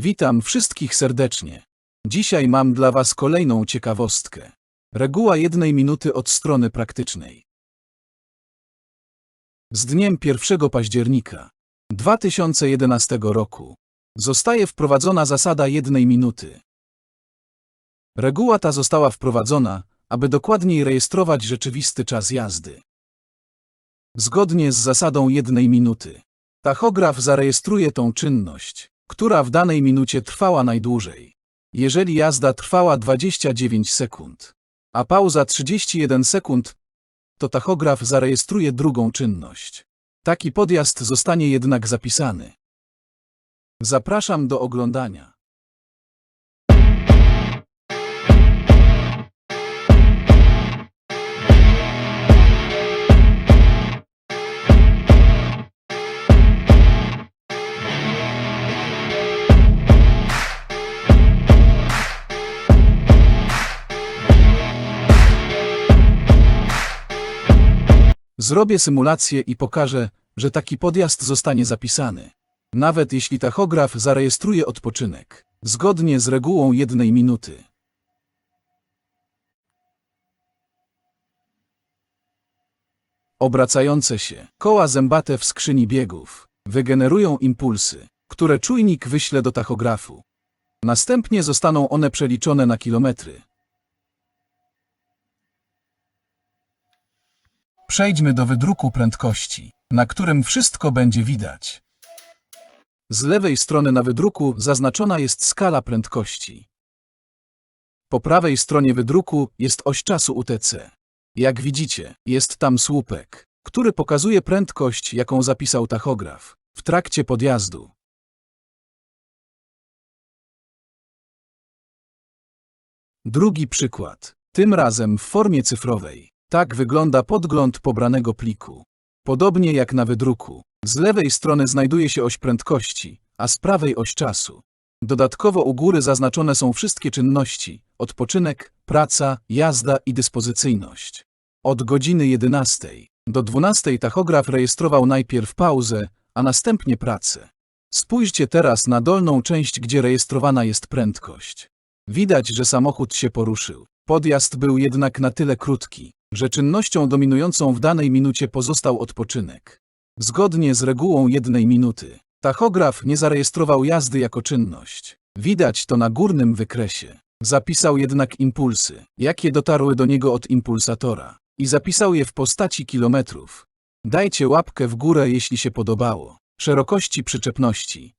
Witam wszystkich serdecznie. Dzisiaj mam dla Was kolejną ciekawostkę. Reguła jednej minuty od strony praktycznej. Z dniem 1 października 2011 roku zostaje wprowadzona zasada jednej minuty. Reguła ta została wprowadzona, aby dokładniej rejestrować rzeczywisty czas jazdy. Zgodnie z zasadą jednej minuty, tachograf zarejestruje tą czynność, która w danej minucie trwała najdłużej. Jeżeli jazda trwała 29 sekund, a pauza 31 sekund, to tachograf zarejestruje drugą czynność. Taki podjazd zostanie jednak zapisany. Zapraszam do oglądania. Zrobię symulację i pokażę, że taki podjazd zostanie zapisany. Nawet jeśli tachograf zarejestruje odpoczynek, zgodnie z regułą jednej minuty. Obracające się koła zębate w skrzyni biegów wygenerują impulsy, które czujnik wyśle do tachografu. Następnie zostaną one przeliczone na kilometry. Przejdźmy do wydruku prędkości, na którym wszystko będzie widać. Z lewej strony na wydruku zaznaczona jest skala prędkości. Po prawej stronie wydruku jest oś czasu UTC. Jak widzicie, jest tam słupek, który pokazuje prędkość, jaką zapisał tachograf w trakcie podjazdu. Drugi przykład, tym razem w formie cyfrowej. Tak wygląda podgląd pobranego pliku. Podobnie jak na wydruku, z lewej strony znajduje się oś prędkości, a z prawej oś czasu. Dodatkowo u góry zaznaczone są wszystkie czynności: odpoczynek, praca, jazda i dyspozycyjność. Od godziny 11 do 12 tachograf rejestrował najpierw pauzę, a następnie pracę. Spójrzcie teraz na dolną część, gdzie rejestrowana jest prędkość. Widać, że samochód się poruszył. Podjazd był jednak na tyle krótki, że czynnością dominującą w danej minucie pozostał odpoczynek. Zgodnie z regułą jednej minuty, tachograf nie zarejestrował jazdy jako czynność. Widać to na górnym wykresie. Zapisał jednak impulsy, jakie dotarły do niego od impulsatora i zapisał je w postaci kilometrów. Dajcie łapkę w górę, jeśli się podobało. Szerokości przyczepności